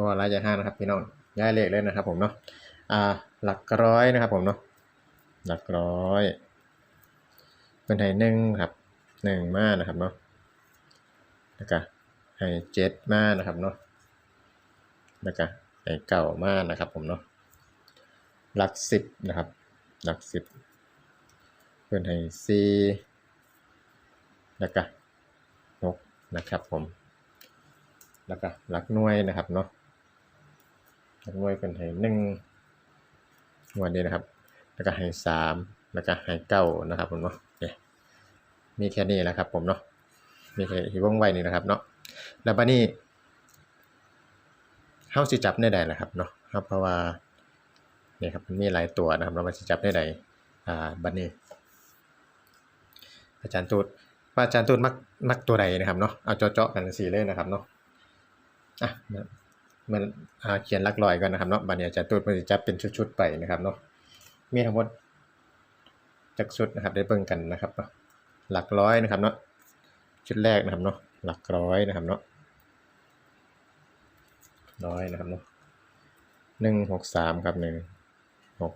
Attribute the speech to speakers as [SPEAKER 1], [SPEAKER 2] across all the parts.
[SPEAKER 1] ราะว่าระยะห่านะครับพี่น้องย้ายเลขเลยนะครับผมเนาะอ่าหลักร้อยนะครับผมเนาะหลักร้อย เป็นให้หนึ่งครับหนึ่งมานะครับเนาะแล้วก็ให้เจ็ดมานะครับเนาะแล้วก็ให้เก้ามานะครับผมเนาะหลักสิบนะครับ หลักสิบเป็นให้สี่แล้วก็หกนะครับผม แล้วก็หลักหน่วยนะครับเนาะ หลักหน่วยเป็นให้หนึ่งวยนี้นะครับ แล้วก็ให้สามแล้วก็ให้เก้านะครับผมเนาะเนี่ยมีแค่นี้แหละครับผมเนาะมีแค่ที่ว่องไวนี่นะครับเนาะแล้วบัดนี้เฮาสิจับได้ใดล่ะครับเนาะครับเพราะว่าเนี่ยครับมันมีหลายตัวนะครับเรามาสิจับได้ใดอ่าบัดนี้ อาจารย์ตูดอาจารย์ตูดมักมักตัวใดนะครับเนาะเอาเจาะๆกันสีเลยนะครับเนาะอะ มันมันอ่าเขียนลักร้อยก่อนนะครับเนาะบัดนี้อาจารย์ตูดมันจะจับเป็นชุดๆไปนะครับเนาะมีทั้งหมดจักชุดนะครับได้เบิ่งกันนะครับเนาะหลักร้อยนะครับเนาะชุดแรกนะครับเนาะหลักร้อยนะครับเนาะร้อยนะครับเนาะหนึ่งหกสามครับหนึ่งหก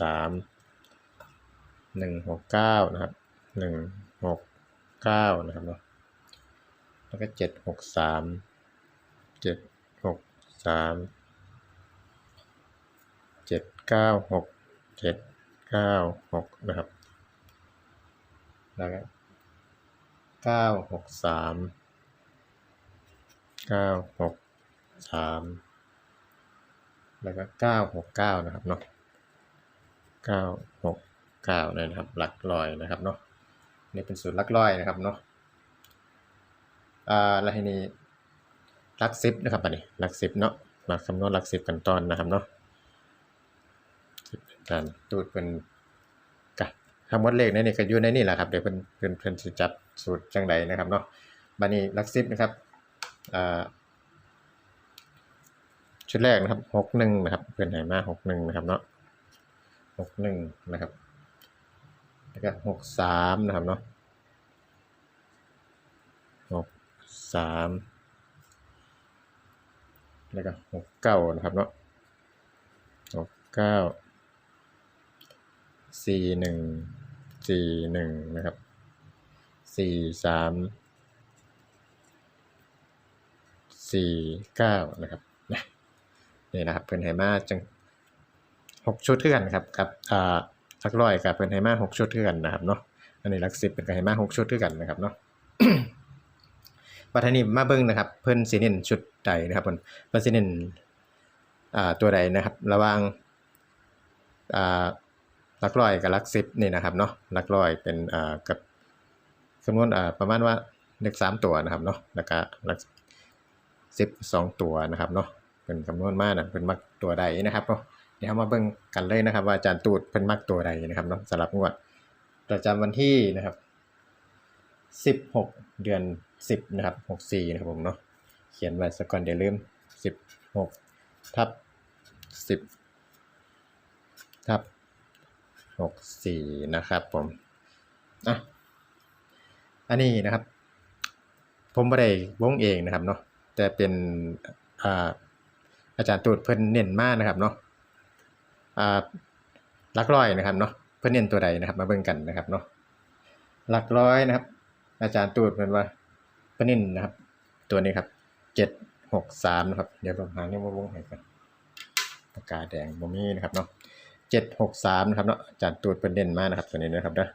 [SPEAKER 1] สามหนึ่งหกเก้านะครับหนึ่งหกเก้านะครับเนาะแล้วก็เจ็ดหกสามเจ็ด สามเจ็ดเก้าหกเจ็ดเก้าหกนะครับแล้วก็เก้าหกสามเก้าหกสามแล้วก็เก้าหกเก้านะครับเนาะเก้าหกเก้านะครับ หลักร้อยนะครับเนาะนี่เป็นสูตรหลักร้อยนะครับเนาะอ่าแล้วทีนี้ ลักสิบนะครับอันนี้ลักสิบเนาะมาคำนวณลักสิบกันตอนนะครับเนาะการตูดเป็นกะคำวัดเลขในนี่ก็อยู่ในนี่แหละครับเดี๋ยวเพิ่นเพิ่นเพิ่นสิจัดสูตรจังใดนะครับเนาะบัดนี้ลักสิบนะครับอ่าชุดแรกนะครับหกหนึ่งนะครับเพิ่อนให้มาหกหนึ่งนะครับเนาะหกหนึ่งนะครับ แล้วก็หกสามนะครับเนาะหกสาม แล้วก็หกเก้านะครับเนาะหกเก้าสี่หนึ่งสี่หนึ่งนะครับสี่สามสี่เก้านะครับนี่นะครับเพิ่นไฮมาจังหกชุดเทือนครับกับอ่าลักร้อยกับเพิ่นไฮมาหกชุดเทือนนะครับเนาะอันนี้ลักสิบเป็นไฮมาหกชุดเทือนนะครับเนาะ บัดทีนี้มาเบิ่งนะครับ เพิ่นสิเน้นชุดใดนะครับเพิ่นเพิ่นสิเน้นอ่าตัวใดนะครับ ระว่างอ่าลักร้อยกับลักสิบนี่นะครับเนาะลักร้อยเป็นอ่ากับจำนวนอ่าประมาณว่าเลขสามตัวนะครับเนาะแล้วก็ลักสิบสองตัวนะครับเนาะเป็นคำนวณมากนะเพิ่นมักตัวใดนะครับเนาะเดี๋ยวมาเบิ่งกันเลยนะครับ ว่าอาจารย์ตูดเพิ่นมักตัวใดนะครับเนาะสำหรับงวดประจำวันที่นะครับสิบหกเดือนสิบนะครับหกสี่นะครับผมเนาะ เขียนไว้สักก่อนเดี๋ยวลืมสิบหกทับสิบทับหกสี่นะครับผม อะ อันนี้นะครับ ผมไม่ได้วงเองนะครับเนาะ แต่เป็นอ่าอาจารย์ตูดเพิ่นเน้นมากนะครับเนาะอ่าหลักร้อยนะครับเนาะ เพิ่นเน้นตัวใดนะครับ มาเบิ่งกันนะครับเนาะหลักร้อยนะครับ อาจารย์ตูดเป็นว่า ปนินนะครับ ตัวนี้ครับเจ็ดหกสามนะครับ เดี๋ยวผมหาเนี่ยวงให้กันปากกาแดงบ่มีนะครับเนาะเจ็ดหกสามนะครับเนาะจารย์ตูดเป็นเด่นมากนะครับตัวนี้นะครับเด้อ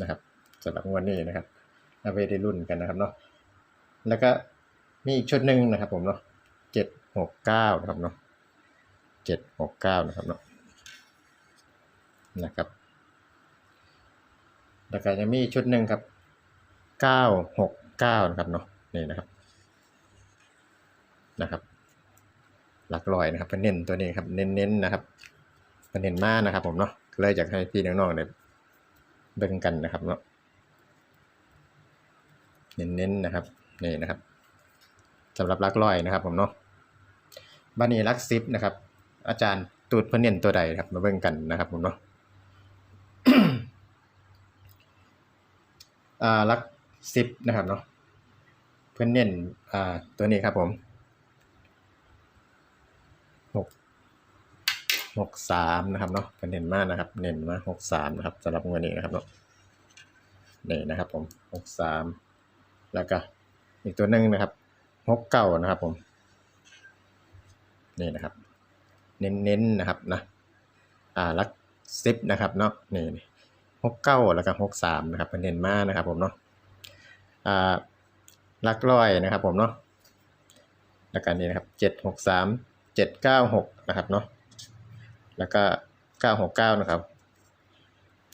[SPEAKER 1] นะครับสำหรับงวันนี้นะครับเอาไปได้รุ่นกันนะครับเนาะแล้วก็มีอีกชุดหนึ่งนะครับ ผมเนาะเจ็ดหกเก้านะครับเนาะเจ็ดหกเก้านะครับเนาะนะครับแล้วก็จะมีชุดหนึ่งครับเก้าหก เก้านะครับเนาะนี่นะครับนะครับหลักร้อยนะครับเน้นตัวนี้ครับเน้นๆนะครับเนเน้นมากนะครับ ผมเนาะเลยอยากให้พี่น้องๆเนี่ยเบิ่งกันนะครับเนาะเน้นๆนะครับนี่นะครับสำหรับลักร้อยนะครับ ผมเนาะบ้านนี้ลักซิปนะครับ อาจารย์ตูดเพิ่นเน้นตัวใดครับ มาเบิ่งกันนะครับ ผมเนาะอ่าลัก 10 นะครับเนาะเพื่อนเน้นอ่าตัวนี้ครับผมหกหกสามนะครับเนาะเพื่อนเน้นมากนะครับ เน้นมาหกสามนะครับสำหรับเงินนี้นะครับเนาะนี่นะครับผมห6 3แล้วก็อีกตัวหนึ่งนะครับหกเก้านะครับผมนี่นะครับ เน้นๆนะครับนะอ่าลักซิปนะครับเนาะนี่หกเก้าแล้วก็หกสามนะครับเป็นเด่นมากนะครับผมเนาะ ลักร้อยนะครับผมเนาะแล้วก็นี่นะครับเจ็ดหกสามเจ็ดเก้าหกนะครับเนาะแล้วก็เก้าหกเก้านะครับ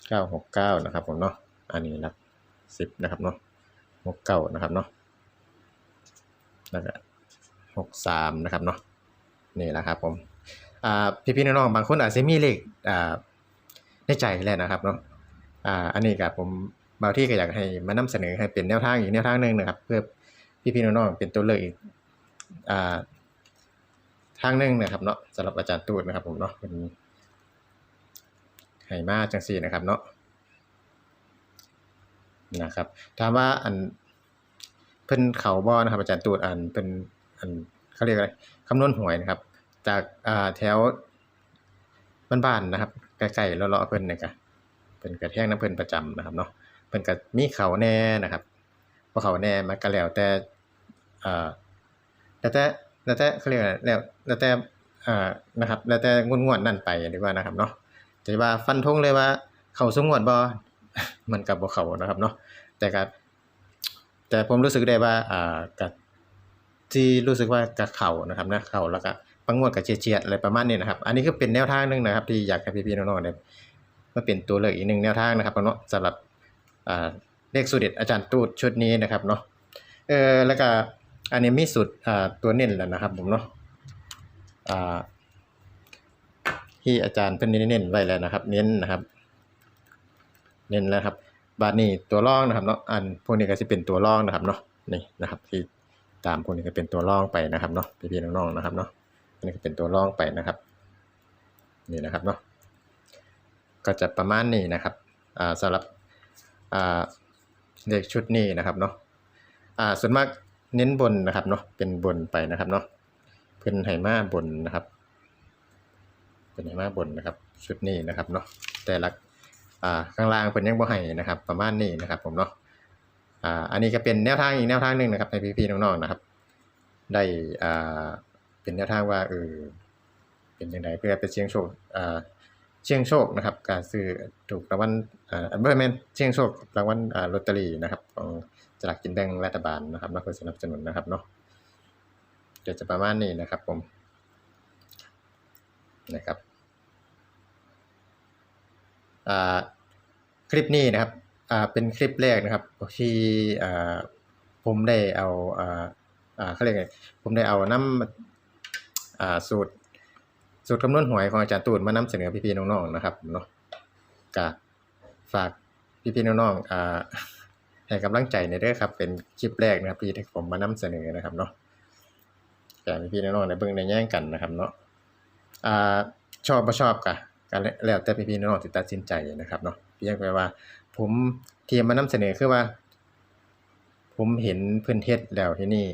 [SPEAKER 1] เก้าหกเก้านะครับผมเนาะอันนี้รับสิบนะครับเนาะหกเก้านะครับเนาะแล้วก็หกสามนะครับเนาะนี่แหละครับผมอ่พี่น้องๆบางคนอาจจะมีเลขในใจแล้วนะครับเนาะอันนี้กับผม บางที่ก็อยากให้มานำเสนอให้เป็นแนวทางอีกแนวทางหนึ่งนะครับ เพื่อพี่ๆน้องๆเป็นตัวเลือกอีกอ่าทางหนึ่งนะครับเนาะสำหรับอาจารย์ตูดนะครับผมเนาะเป็นไหมาจังสี่นะครับเนาะนะครับถามว่าอันเพิ่นเขาบ่อนะครับ อาจารย์ตูดอันเป็นอันเขาเรียกอะไรคำนวณหวยนะครับ จากอ่าแถวบ้านๆนะครับใกล้ๆเลาะๆเพิ่นเนี่ยก็เป็นกระแทงน้ำเพิ่นประจำนะครับเนาะ พิ่นก็มีเขาแน่นะครับบ่เขาแน่มันก็แล้วแต่อ่าแล้วแต่แล้วแต่เขาเรียกแล้วแล้วแต่อ่านะครับ แล้วแต่งวดๆนั่นไปดีกว่านะครับเนาะแต่ว่าฟันธงเลยว่า เขาสงวดบ่มันก็บ่เขานะครับเนาะแต่ก็แต่ผมรู้สึกได้ว่าอ่าก็ที่รู้สึกว่าก็เขานะครับนะเขาแล้วก็บางงวดก็เฉียดๆอะไรประมาณนี้นะครับ อันนี้ก็เป็นแนวทางหนึงนะครับ ที่อยากให้พี่ๆน้องๆได้มาเป็นตัวเลือกอีกหนึ่งแนวทางนะครับเนาะสำหรับ เลขสูตรเด็ดอาจารย์ตูดชุดนี้นะครับเนาะเออแล้วก็อันนี้มีสูตรตัวเน้นแล้วนะครับผมเนาะอ่าที่อาจารย์เพิ่นเน้นไว้แล้วนะครับ เน้นนะครับ เน้นแล้วครับ บาดนี้ตัวรองนะครับเนาะอันพวกนี้ก็สิเป็นตัวรองนะครับเนาะนี่นะครับ ที่ตามพวกนี้ก็เป็นตัวรองไปนะครับเนาะพี่ๆน้องๆนะครับเนาะอันนี้ก็เป็นตัวรองไปนะครับ นี่นะครับเนาะก็จะประมาณนี้นะครับอ่าสำหรับ เลขชุดนี้นะครับเนาะส่วนมากเน้นบนนะครับเนาะเป็นบนไปนะครับเนาะเพิ่นให้มาบนนะครับเป็นให้มาบนนะครับ ชุดนี้นะครับเนาะแต่ละอ่าข้างล่างเพิ่นยังบ่ให้นะครับ ประมาณนี้นะครับ ผมเนาะอันนี้ก็เป็นแนวทางอีกแนวทางหนึ่งนะครับให้พี่ๆน้องๆนะครับ ได้เป็นแนวทางว่าเออเป็นจังไดเพื่อไปเสี่ยงโชคอ่า เสี่ยงโชคนะครับการซื้อถูกรางวัลอ่าบ่แมนเสี่ยงโชครางวัลอ่าลอตเตอรี่นะครับของสลากกินแบ่งรัฐบาลนะครับเนาะเพื่อสนับสนุนนะครับเนาะเดี๋ยวจะประมาณนี้นะครับผมนะครับอ่าคลิปนี้นะครับอ่าเป็นคลิปแรกนะครับที่อ่าผมได้เอาอ่าอ่าเขาเรียกไงผมได้เอาน้ำอ่าสูตร สูตรคำนวณหวยของอาจารย์ตูนมานำเสนอพี่ๆน้องๆนะครับเนาะก็ฝากพี่ๆน้องๆอ่าให้กำลังใจในเด้อครับ เป็นคลิปแรกนะครับที่ผมมานำเสนอนะครับเนาะแต่พี่ๆน้องๆในเบิ่งในแย่งกันนะครับเนาะอ่าชอบบ่ชอบก็ก็แล้วแต่พี่ๆน้องๆสิดตัดสินใจนะครับเนาะเพียงแต่ว่า ผมเที่มานำเสนอคือว่า ผมเห็นเพิ่นเฮ็ดแล้วที่นี่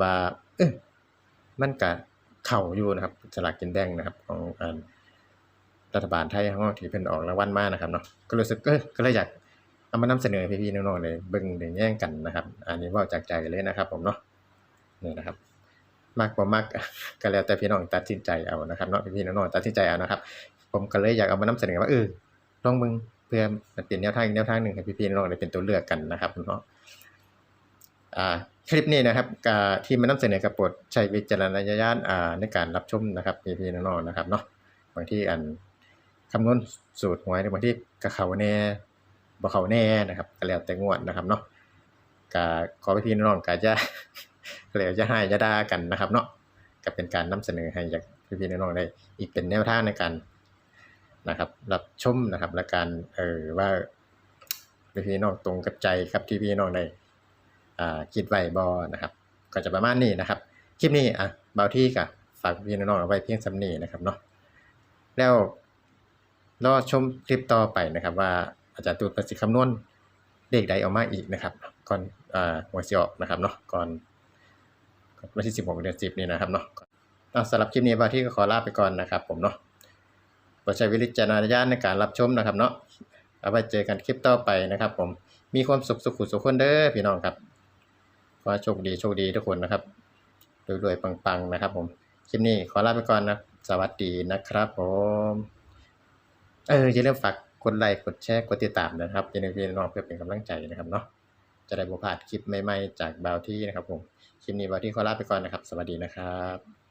[SPEAKER 1] ว่าเออมันก็ เข้าอยู่นะครับสลากกินแบ่งนะครับ ของอ่ารัฐบาลไทยเฮาที่เพิ่นออกรางวัลมานะครับเนาะก็รู้สึกเออก็เลยอยากเอามานำเสนอพี่ๆน้องๆได้เบิ่งได้แย่งกันนะครับ อันนี้ว้าจากใจเลยนะครับ ผมเนาะนี่นะครับมักบ่ามักก็แล้วแต่พี่น้องตัดสินใจเอานะครับเนาะพี่ๆน้องๆตัดสินใจเอานะครับ ผมก็เลยอยากเอามานำเสนอว่าเออลองเบิ่งเพื่อมันเป็นแนวทางอีกแนวทางหนึ่งให้พี่ๆน้องๆได้เป็นตัวเลือกกันนะครับเนาะอ่า คลิปนี้นะครับที่มานำเสนอกับปดใช้วิจารณญาณในการรับชมนะครับพี่ๆน้องๆนะครับเนาะบางที่อันคำนวณสูตรหวยบางที่ก็เขาแน่บ่เขาแน่นะครับก็แล้วแต่งวดนะครับเนาะก็ขอพี่น้องๆก็จะก็เลยจะให้จะด่ากันนะครับเนาะก็เป็นการนำเสนอให้จากพี่ๆน้องๆได้อีกเป็นแนวทางในการนะครับรับชมนะครับและการเออว่าพี่ๆน้องตรงกับใจครับที่พี่น้องได้ คิดไว้บ่นะครับก็จะประมาณนี้นะครับ คลิปนี้อะเบาที่กับฝากพี่น้องเอาไว้เพียงสำนี้นะครับเนาะแล้วรอชมคลิปต่อไปนะครับ ว่าอาจารย์ตูนประสิทธิ์คำนวณเลขใดออกมาอีกนะครับ ก่อนอ่าหัวสิออกนะครับเนาะก่อนวันที่ 16 เดือน 10 นี้นะครับเนาะสำหรับคลิปนี้บาที่ก็ขอลาไปก่อนนะครับผมเนาะดใช้วิจารณญาณในการรับชมนะครับเนาะเอาไว้เจอกันคลิปต่อไปนะครับ ผมมีความสุขสุขสุขคนเด้อพี่น้องครับ ขอโชคดีโชคดีทุกคนนะครับรวยๆปังๆนะครับ ผมคลิปนี้ขอลาไปก่อนนะสวัสดีนะครับ ผมเอออย่าลืมฝากกดไลค์กดแชร์กดติดตามนะครับอย่าลืมพี่น้องเพื่อเป็นกำลังใจนะครับเนาะจะได้บุพลาดคลิปใหม่ๆจากบาวที่นะครับ ผมคลิปนี้บาวที่ขอลาไปก่อนนะครับ สวัสดีนะครับ